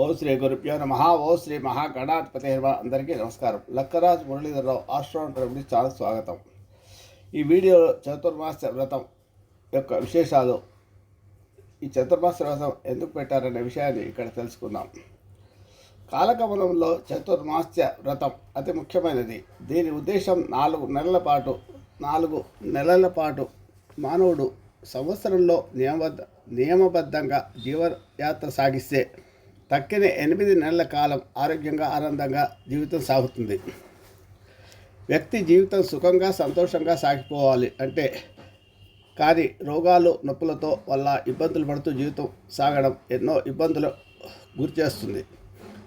ఓ శ్రీ గురుభ్యో నమ. ఓ శ్రీ మహాగణాధిపతి అందరికీ నమస్కారం. లక్కరాజ్ మురళీధరరావు ఆస్ట్రాన్ చాలా స్వాగతం. ఈ వీడియోలో చతుర్మాస వ్రతం యొక్క విశేషాలు. ఈ చతుర్మాస వ్రతం ఎందుకు పెట్టారనే విషయాన్ని ఇక్కడ తెలుసుకుందాం. కాలకమలంలో చతుర్మాస్య వ్రతం అతి ముఖ్యమైనది. దీని ఉద్దేశం నాలుగు నెలల పాటు నాలుగు నెలల పాటు మానవుడు సంవత్సరంలో నియమబద్ధ నియమబద్ధంగా జీవయాత్ర సాగిస్తే తక్కిన ఎనిమిది నెలల కాలం ఆరోగ్యంగా ఆనందంగా జీవితం సాగుతుంది. వ్యక్తి జీవితం సుఖంగా సంతోషంగా సాగిపోవాలి అంటే కానీ రోగాలు నొప్పులతో వల్ల ఇబ్బందులు పడుతూ జీవితం సాగడం ఎన్నో ఇబ్బందులు గురి చేస్తుంది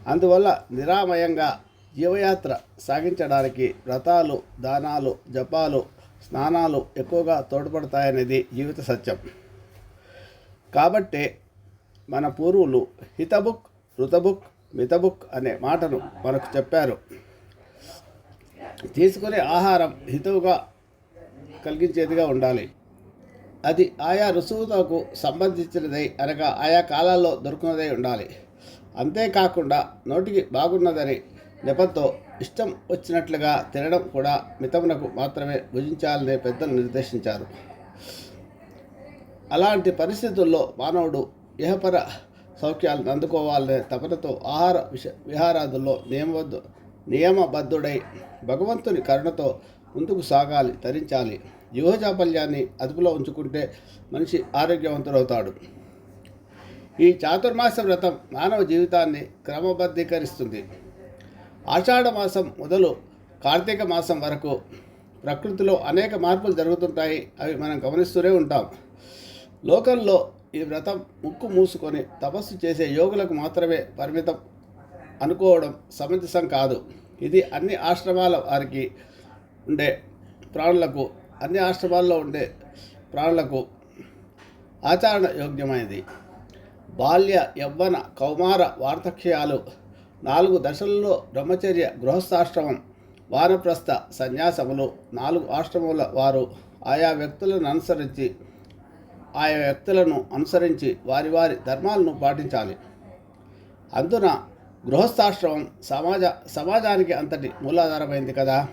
అందువల్ల నిరామయంగా జీవయాత్ర సాగించడానికి వ్రతాలు దానాలు జపాలు స్నానాలు ఎక్కువగా తోడ్పడతాయనేది జీవిత సత్యం. కాబట్టే మన పూర్వులు హితబుక్ ఋతబుక్ మితబుక్ అనే మాటను మనకు చెప్పారు. తీసుకునే ఆహారం హితువుగా కలిగించేదిగా ఉండాలి. అది ఆయా ఋతువులకు సంబంధించినదై అనగా ఆయా కాలాల్లో దొరుకున్నదై ఉండాలి. అంతేకాకుండా నోటికి బాగున్నదని నెపంతో ఇష్టం వచ్చినట్లుగా తినడం కూడా మితమునకు మాత్రమే భుజించాలనే పెద్దలు నిర్దేశించారు. అలాంటి పరిస్థితుల్లో మానవుడు ఇహపర సౌఖ్యాలను అందుకోవాలనే తపనతో ఆహార విష విహారాదుల్లో నియమబద్ధ నియమబద్ధుడై భగవంతుని కరుణతో ముందుకు సాగాలి తరించాలి. జీవజాపల్యాన్ని అదుపులో ఉంచుకుంటే మనిషి ఆరోగ్యవంతుడవుతాడు. ఈ చాతుర్మాస వ్రతం మానవ జీవితాన్ని క్రమబద్ధీకరిస్తుంది. ఆషాఢ మాసం మొదలు కార్తీక మాసం వరకు ప్రకృతిలో అనేక మార్పులు జరుగుతుంటాయి అవి మనం గమనిస్తూనే ఉంటాం. లోకంలో ఈ వ్రతం ముక్కు మూసుకొని తపస్సు చేసే యోగులకు మాత్రమే పరిమితం అనుకోవడం సమంజసం కాదు. ఇది అన్ని ఆశ్రమాల వారికి ఉండే ప్రాణులకు అన్ని ఆశ్రమాల్లో ఉండే ప్రాణులకు ఆచరణ యోగ్యమైనది. బాల్య యవ్వన కౌమార వార్ధక్యాలు నాలుగు దశలలో బ్రహ్మచర్య గృహస్థాశ్రమం వానప్రస్థ సన్యాసములు నాలుగు ఆశ్రమముల వారు ఆయా వ్యక్తులను అనుసరించి ఆయా వ్యక్తులను అనుసరించి వారి వారి ధర్మాలను పాటించాలి. అందున గృహస్థాశ్రమం సమాజ సమాజానికి అంతటి మూలాధారమైంది కదా.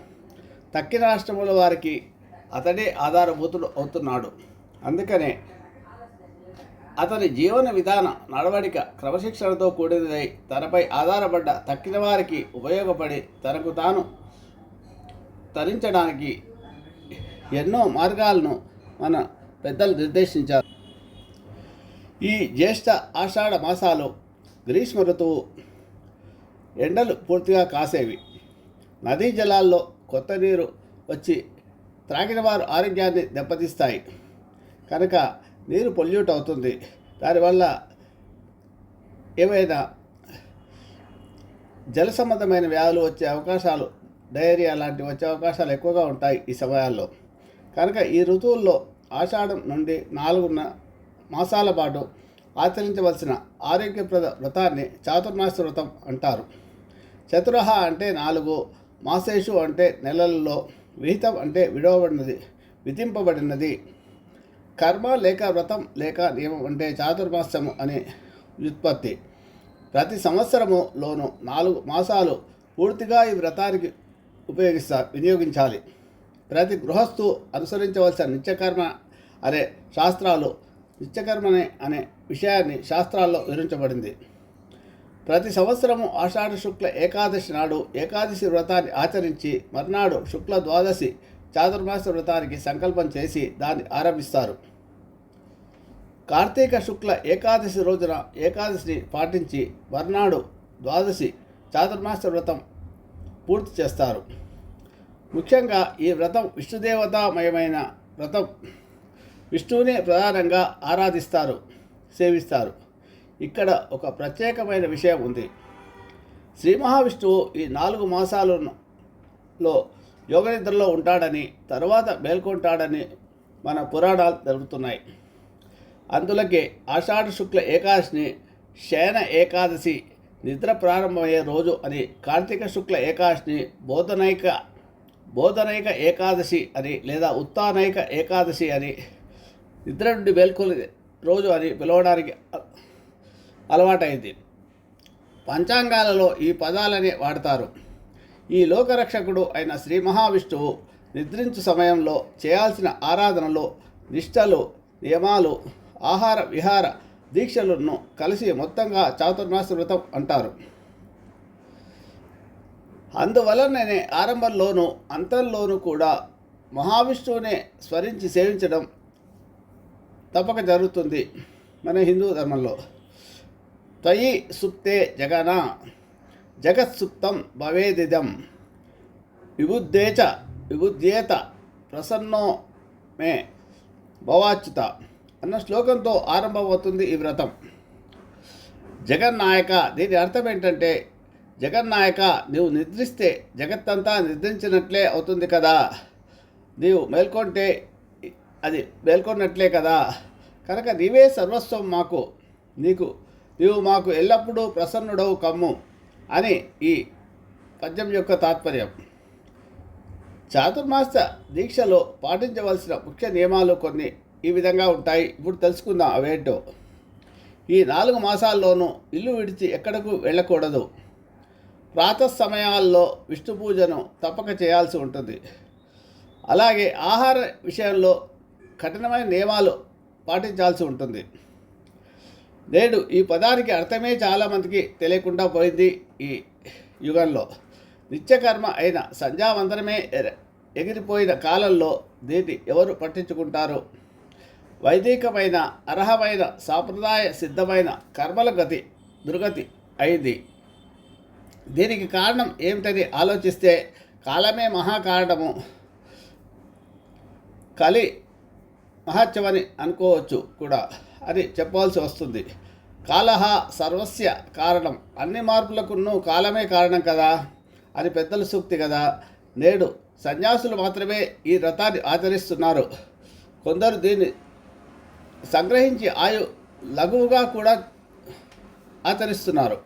తక్కిన రాష్ట్రముల వారికి అతడే ఆధారభూతుడు అవుతున్నాడు. అందుకనే అతని జీవన విధాన నడవడిక క్రమశిక్షణతో కూడినదై తనపై ఆధారపడ్డ తక్కిన వారికి ఉపయోగపడి తనకు తాను తరించడానికి ఎన్నో మార్గాలను మన పెద్దలు నిర్దేశించారు. ఈ జ్యేష్ఠ ఆషాఢ మాసాలు గ్రీష్మ ఋతువు ఎండలు పూర్తిగా కాసేవి. నదీ జలాల్లో కొత్త నీరు వచ్చి త్రాగిన వారు ఆరోగ్యాన్ని దెబ్బతీస్తాయి. కనుక నీరు పొల్యూట్ అవుతుంది. దానివల్ల ఏవైనా జల సంబంధమైన వ్యాధులు వచ్చే అవకాశాలు డయేరియా లాంటివి వచ్చే అవకాశాలు ఎక్కువగా ఉంటాయి ఈ సమయాల్లో. కనుక ఈ ఋతువుల్లో ఆషాఢం నుండి నాలుగున్న మాసాల పాటు ఆచరించవలసిన ఆరోగ్యప్రద వ్రతాన్ని చాతుర్మాస వ్రతం అంటారు. చతురహ అంటే నాలుగు మాసేషు అంటే నెలల్లో విహితం అంటే విడవబడినది విధింపబడినది. కర్మ లేక వ్రతం లేక నియమం అంటే చాతుర్మాసము అనే వ్యుత్పత్తి. ప్రతి సంవత్సరములోనూ నాలుగు మాసాలు పూర్తిగా ఈ వ్రతానికి ఉపయోగిస్తా వినియోగించాలి. ప్రతి గృహస్థు అనుసరించవలసిన నిత్యకర్మ అనే శాస్త్రాలు నిత్యకర్మనే అనే విషయాన్ని శాస్త్రాల్లో వివరించబడింది. ప్రతి సంవత్సరము ఆషాఢ శుక్ల ఏకాదశి నాడు ఏకాదశి వ్రతాన్ని ఆచరించి మర్నాడు శుక్ల ద్వాదశి చాతుర్మాస వ్రతానికి సంకల్పం చేసి దాన్ని ఆరంభిస్తారు. కార్తీక శుక్ల ఏకాదశి రోజున ఏకాదశిని పాటించి మర్నాడు ద్వాదశి చాతుర్మాస వ్రతం పూర్తి చేస్తారు. ముఖ్యంగా ఈ వ్రతం విష్ణుదేవతామయమైన వ్రతం విష్ణువునే ప్రధానంగా ఆరాధిస్తారు సేవిస్తారు. ఇక్కడ ఒక ప్రత్యేకమైన విషయం ఉంది. శ్రీ మహావిష్ణువు ఈ నాలుగు మాసాలలో యోగనిద్రలో ఉంటాడని తర్వాత మేల్కొంటాడని మన పురాణాలు తెలుపుతున్నాయి. అందులకే ఆషాఢ శుక్ల ఏకాదశిని శయన ఏకాదశి నిద్ర ప్రారంభమయ్యే రోజు అని కార్తీక శుక్ల ఏకాదశిని బోధనైక బోధనైక ఏకాదశి అని లేదా ఉత్తానైక ఏకాదశి అని నిద్ర నుండి మేల్కొని రోజు అని పిలవడానికి అలవాటైంది. పంచాంగాలలో ఈ పదాలనే వాడతారు. ఈ లోకరక్షకుడు అయిన శ్రీ మహావిష్ణువు నిద్రించు సమయంలో చేయాల్సిన ఆరాధనలు నిష్టలు నియమాలు ఆహార విహార దీక్షలను కలిసి మొత్తంగా చాతుర్మాస వ్రతం అంటారు. అందువలననే ఆరంభంలోనూ అంతంలోనూ కూడా మహావిష్ణువునే స్మరించి సేవించడం తప్పక జరుగుతుంది మన హిందూ ధర్మంలో. త్వయి సుప్తే జగన జగత్సుప్తం భవేదిదం విబుద్ధేచ విబుద్ధేత ప్రసన్నో మే భవాచ్యుత అన్న శ్లోకంతో ఆరంభమవుతుంది ఈ వ్రతం. జగన్నాయక దీని అర్థం ఏంటంటే జగన్నాయక నీవు నిద్రిస్తే జగత్తంతా నిద్రించినట్లే అవుతుంది కదా. నీవు మేల్కొంటే అది మేల్కొన్నట్లే కదా. కనుక నీవే సర్వస్వం మాకు. నీకు నీవు మాకు ఎల్లప్పుడూ ప్రసన్నుడవు కమ్ము అని ఈ పద్యం యొక్క తాత్పర్యం. చాతుర్మాస దీక్షలో పాటించవలసిన ముఖ్య నియమాలు కొన్ని ఈ విధంగా ఉంటాయి. ఇప్పుడు తెలుసుకుందాం అవేంటో. ఈ నాలుగు మాసాల్లోనూ ఇల్లు విడిచి ఎక్కడకు వెళ్ళకూడదు. ప్రాతః సమయాల్లో విష్ణు పూజను తప్పక చేయాల్సి ఉంటుంది. అలాగే ఆహార విషయంలో కఠినమైన నియమాలు పాటించాల్సి ఉంటుంది. నేడు ఈ పదానికి అర్థమే చాలామందికి తెలియకుండా పోయింది ఈ యుగంలో. నిత్యకర్మ అయిన సంధ్యావందనమే ఎగిరిపోయిన కాలంలో దీన్ని ఎవరు పట్టించుకుంటారు? వైదికమైన అర్హమైన సాంప్రదాయ సిద్ధమైన కర్మల గతి దుర్గతి అయింది. దీనికి కారణం ఏమిటని ఆలోచిస్తే కాలమే మహాకారణము. కలి మహత్యమని అనుకోవచ్చు కూడా. అని చెప్పవలసి వస్తుంది. కాలహ సర్వస్య కారణం. అన్ని మార్పులకును కాలమే కారణం కదా. అని పెద్దల సూక్తి కదా. నేడు సన్యాసులు మాత్రమే ఈ వ్రతాన్ని ఆచరిస్తున్నారు. కొందరు దీన్ని సంగ్రహించి ఆయు లఘువుగా కూడా ఆచరిస్తున్నారు.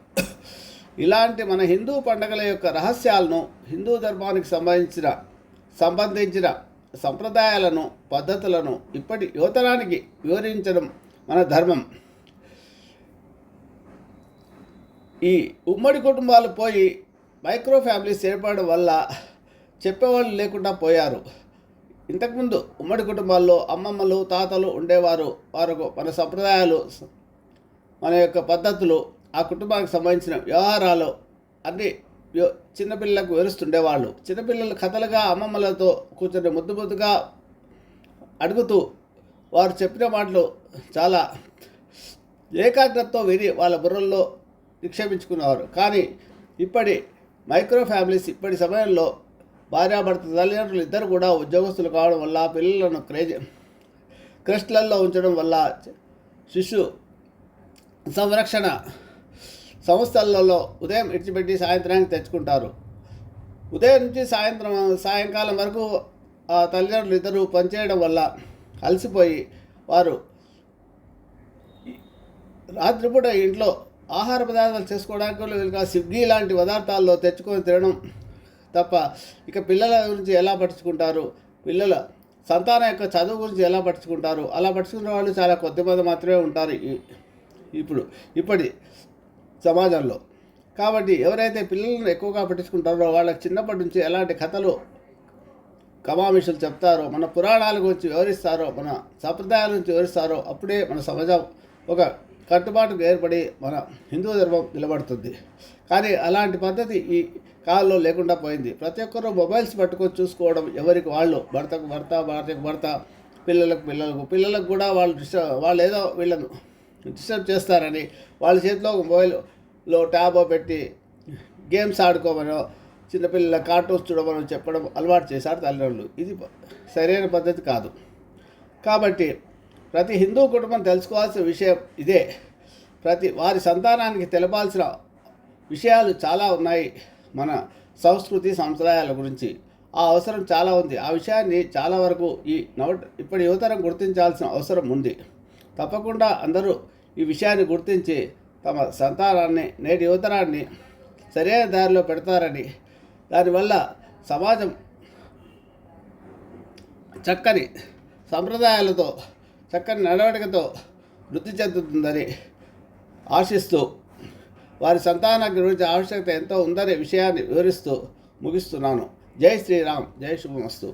ఇలాంటి మన హిందూ పండుగల యొక్క రహస్యాలను హిందూ ధర్మానికి సంబంధించిన సంబంధించిన సంప్రదాయాలను పద్ధతులను ఇప్పటి యువతరానికి వివరించడం మన ధర్మం. ఈ ఉమ్మడి కుటుంబాలు పోయి మైక్రో ఫ్యామిలీస్ ఏర్పడడం వల్ల చెప్పేవాళ్ళు లేకుండా పోయారు. ఇంతకుముందు ఉమ్మడి కుటుంబాల్లో అమ్మమ్మలు తాతలు ఉండేవారు. వారు మన సంప్రదాయాలు మన యొక్క పద్ధతులు ఆ కుటుంబానికి సంబంధించిన వ్యవహారాలు అన్ని చిన్నపిల్లలకు వివరిస్తుండేవాళ్ళు చిన్నపిల్లలు కథలుగా అమ్మమ్మలతో కూర్చొని ముద్దు ముద్దుగా అడుగుతూ వారు చెప్పిన మాటలు చాలా ఏకాగ్రతతో విని వాళ్ళ బుర్రల్లో నిక్షేపించుకునేవారు. కానీ ఇప్పటి మైక్రో ఫ్యామిలీస్ ఇప్పటి సమయంలో భార్యాభర్త తల్లిదండ్రులు ఇద్దరు కూడా ఉద్యోగస్తులు కావడం వల్ల పిల్లలను క్రేజ్ క్రెస్ట్లలో ఉంచడం వల్ల శిశు సంరక్షణ సంస్థలలో ఉదయం ఇడిచిపెట్టి సాయంత్రానికి తెచ్చుకుంటారు. ఉదయం నుంచి సాయంత్రం సాయంకాలం వరకు ఆ తల్లిదండ్రులు ఇద్దరు పనిచేయడం వల్ల అలసిపోయి వారు రాత్రిపూట ఇంట్లో ఆహార పదార్థాలు చేసుకోవడానికి వీలుగా స్విగ్గీ లాంటి పదార్థాల్లో తెచ్చుకొని తినడం తప్ప ఇక పిల్లల గురించి ఎలా పట్టించుకుంటారు? పిల్లల సంతానం యొక్క చదువు గురించి ఎలా పట్టించుకుంటారు? అలా పట్టించుకునే వాళ్ళు చాలా కొద్ది మంది మాత్రమే ఉంటారు. ఇప్పుడు ఇప్పటి సమాజంలో. కాబట్టి ఎవరైతే పిల్లలను ఎక్కువగా పట్టించుకుంటారో వాళ్ళకి చిన్నప్పటి నుంచి ఎలాంటి కథలు కమామిషులు చెప్తారో మన పురాణాల గురించి వివరిస్తారో మన సంప్రదాయాల గురించి వివరిస్తారో అప్పుడే మన సమాజం ఒక కట్టుబాటుకు ఏర్పడి మన హిందూ ధర్మం నిలబడుతుంది. కానీ అలాంటి పద్ధతి ఈ కాలంలో లేకుండా పోయింది. ప్రతి ఒక్కరూ మొబైల్స్ పట్టుకొని చూసుకోవడం ఎవరికి వాళ్ళు భర్తకు భర్త భార్యకు భర్త పిల్లలకు పిల్లలకు పిల్లలకు కూడా వాళ్ళు వాళ్ళు ఏదో వీళ్ళను డిస్టర్బ్ చేస్తారని వాళ్ళ చేతిలో ఒక మొబైల్లో ట్యాబో పెట్టి గేమ్స్ ఆడుకోమనో చిన్నపిల్లల కార్టూన్స్ చూడమని చెప్పడం అలవాటు చేశారు తల్లిదండ్రులు. ఇది సరైన పద్ధతి కాదు. కాబట్టి ప్రతి హిందూ కుటుంబం తెలుసుకోవాల్సిన విషయం ఇదే. ప్రతి వారి సంతానానికి తెలపాల్సిన విషయాలు చాలా ఉన్నాయి మన సంస్కృతి సంప్రదాయాల గురించి. ఆ అవసరం చాలా ఉంది. ఆ విషయాన్ని చాలా వరకు ఈ నవ ఇప్పటి యువతరం గుర్తించాల్సిన అవసరం ఉంది. తప్పకుండా అందరూ ఈ విషయాన్ని గుర్తించి తమ సంతానాన్ని నేటి యువతరాన్ని సరైన దారిలో పెడతారని దానివల్ల సమాజం చక్కని సంప్రదాయాలతో చక్కని నడవడికతో వృద్ధి చెందుతుందని ఆశిస్తూ వారి సంతానానికి గురించి ఆవశ్యకత ఎంతో ఉందనే విషయాన్ని వివరిస్తూ ముగిస్తున్నాను. జై శ్రీరామ్. జై శుభమస్తు.